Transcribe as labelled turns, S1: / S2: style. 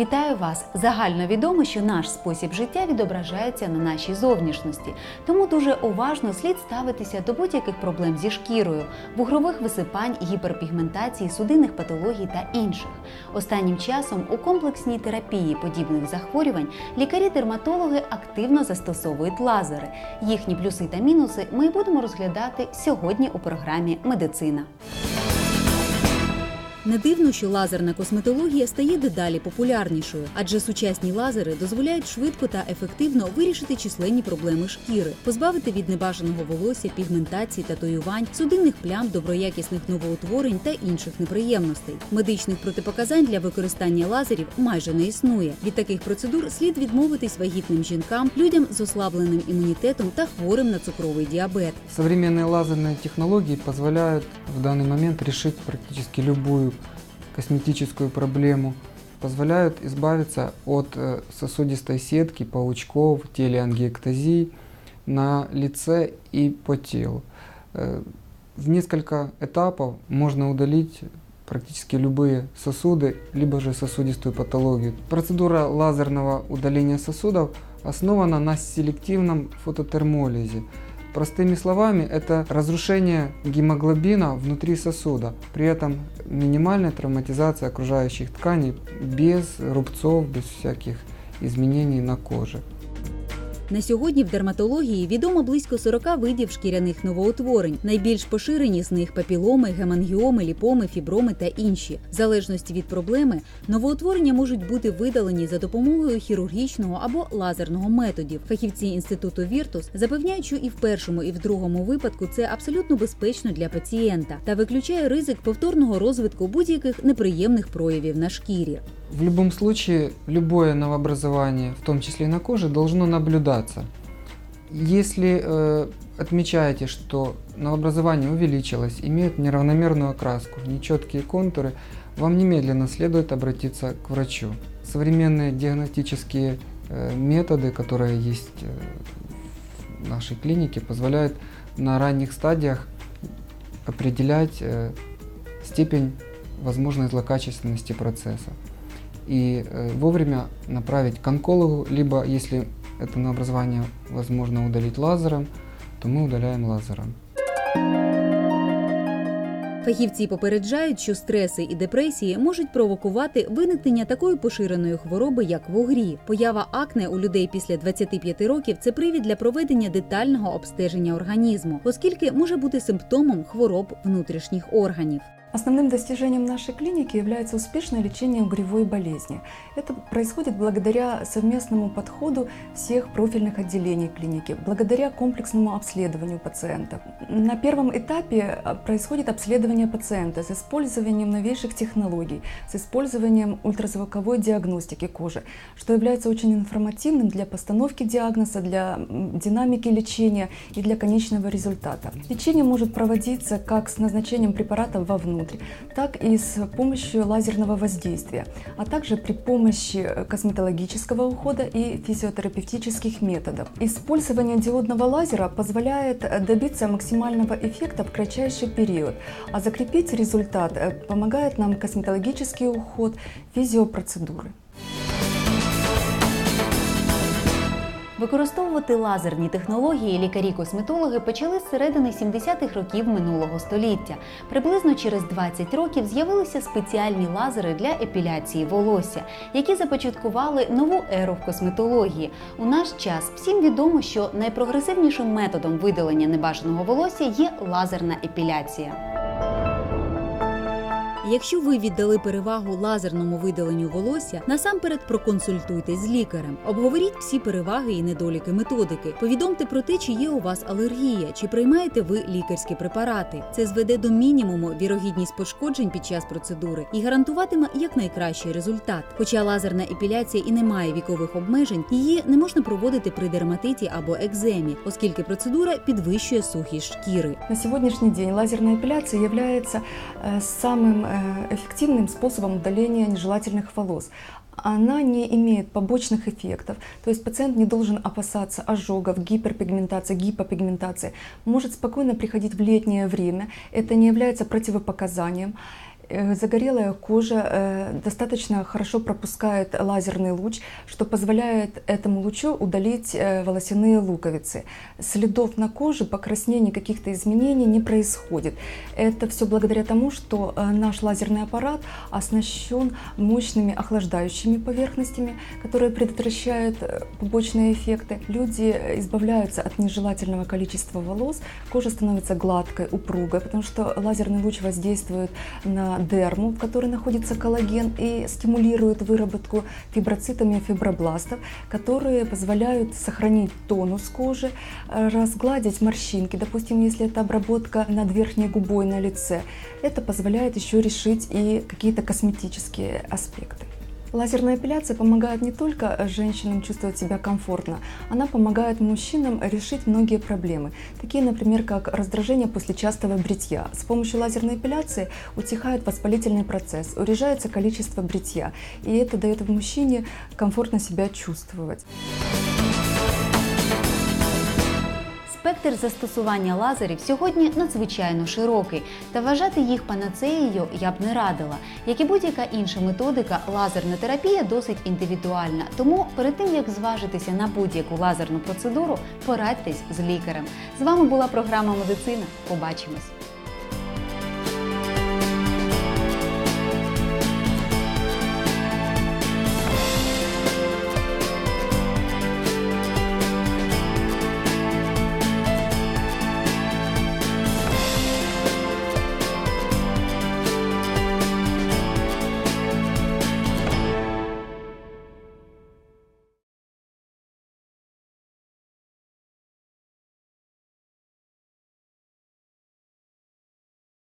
S1: Вітаю вас! Загально відомо, що наш спосіб життя відображається на нашій зовнішності, тому дуже уважно слід ставитися до будь-яких проблем зі шкірою, бугрових висипань, гіперпігментації, судинних патологій та інших. Останнім часом у комплексній терапії подібних захворювань лікарі-дерматологи активно застосовують лазери. Їхні плюси та мінуси ми будемо розглядати сьогодні у програмі Медицина. Не дивно, що лазерна косметологія стає дедалі популярнішою, адже сучасні лазери дозволяють швидко та ефективно вирішити численні проблеми шкіри, позбавити від небажаного волосся, пігментації, татуювань, судинних плям, доброякісних новоутворень та інших неприємностей. Медичних протипоказань для використання лазерів майже не існує. Від таких процедур слід відмовитись вагітним жінкам, людям з ослабленим імунітетом та хворим на цукровий діабет.
S2: Современные лазерные технологии позволяют в данный момент решить практически любую косметическую проблему, позволяют избавиться от э, сосудистой сетки, паучков, телеангиэктазий на лице и по телу. Э, В несколько этапов можно удалить практически любые сосуды, либо же сосудистую патологию. Процедура лазерного удаления сосудов основана на селективном фототермолизе. Простыми словами, это разрушение гемоглобина внутри сосуда, при этом минимальная травматизация окружающих тканей без рубцов, без всяких изменений на коже.
S1: На сьогодні в дерматології відомо близько 40 видів шкіряних новоутворень. Найбільш поширені з них папіломи, гемангіоми, ліпоми, фіброми та інші. В залежності від проблеми, новоутворення можуть бути видалені за допомогою хірургічного або лазерного методів. Фахівці інституту Віртус запевняють, що і в першому, і в другому випадку це абсолютно безпечно для пацієнта та виключає ризик повторного розвитку будь-яких неприємних проявів на шкірі.
S2: В любом случае, любое новообразование, в том числе и на коже, должно наблюдаться. Если э, отмечаете, что новообразование увеличилось, имеет неравномерную окраску, нечеткие контуры, вам немедленно следует обратиться к врачу. Современные диагностические э, методы, которые есть э, в нашей клинике, позволяют на ранних стадиях определять э, степень возможной злокачественности процесса и э, вовремя направить к онкологу, либо если это новообразование возможно удалить лазером, то мы удаляем лазером.
S1: Фахівці попереджають, що стреси і депресії можуть провокувати виникнення такої поширеної хвороби, як вугрі. Поява акне у людей після 25 років це привід для проведення детального обстеження організму, оскільки може бути симптомом хвороб внутрішніх органів.
S3: Основным достижением нашей клиники является успешное лечение угревой болезни. Это происходит благодаря совместному подходу всех профильных отделений клиники, благодаря комплексному обследованию пациента. На первом этапе а, происходит обследование пациента с использованием новейших технологий, с использованием ультразвуковой диагностики кожи, что является очень информативным для постановки диагноза, для динамики лечения и для конечного результата. Лечение может проводиться как с назначением препаратов вовнутрь, так и с помощью лазерного воздействия, а также при помощи э, косметологического ухода и физиотерапевтических методов. Использование диодного лазера позволяет э, добиться максимального эффекта в кратчайший период, а закрепить результат э, помогает нам косметологический уход, физиопроцедуры.
S1: Використовувати лазерні технології лікарі-косметологи почали з середини 70-х років минулого століття. Приблизно через 20 років з'явилися спеціальні лазери для епіляції волосся, які започаткували нову еру в косметології. У наш час всім відомо, що найпрогресивнішим методом видалення небажаного волосся є лазерна епіляція. Якщо ви віддали перевагу лазерному видаленню волосся, насамперед проконсультуйтесь з лікарем. Обговоріть всі переваги і недоліки методики. Повідомте про те, чи є у вас алергія, чи приймаєте ви лікарські препарати. Це зведе до мінімуму вірогідність пошкоджень під час процедури і гарантуватиме якнайкращий результат. Хоча лазерна епіляція і не має вікових обмежень, її не можна проводити при дерматиті або екземі, оскільки процедура підвищує сухість шкіри.
S3: На сегодняшний день лазерная эпиляция является э, самым э, эффективным способом удаления нежелательных волос. Она не имеет побочных эффектов, то есть пациент не должен опасаться ожогов, гиперпигментации, гипопигментации. Может спокойно приходить в летнее время, это не является противопоказанием. Э, Загорелая кожа э, достаточно хорошо пропускает лазерный луч, что позволяет этому лучу удалить э, волосяные луковицы. Следов на коже, покраснений, каких-то изменений не происходит. Это все благодаря тому, что наш лазерный аппарат оснащен мощными охлаждающими поверхностями, которые предотвращают побочные эффекты. Люди избавляются от нежелательного количества волос, кожа становится гладкой, упругой, потому что лазерный луч воздействует на дерму, в которой находится коллаген, и стимулирует выработку фиброцитами фибробластов, которые позволяют сохранить тонус кожи, э, разгладить морщинки, допустим, если это обработка над верхней губой на лице. Это позволяет еще решить и какие-то косметические аспекты. Лазерная эпиляция помогает не только женщинам чувствовать себя комфортно, она помогает мужчинам решить многие проблемы, такие, например, как раздражение после частого бритья. С помощью лазерной эпиляции утихает воспалительный процесс, урежается количество бритья, и это дает мужчине комфортно себя чувствовать.
S1: Спектр застосування лазерів сьогодні надзвичайно широкий, та вважати їх панацеєю я б не радила. Як і будь-яка інша методика, лазерна терапія досить індивідуальна. Тому перед тим як зважитися на будь-яку лазерну процедуру, порадьтесь з лікарем. З вами була програма Медицина. Побачимось.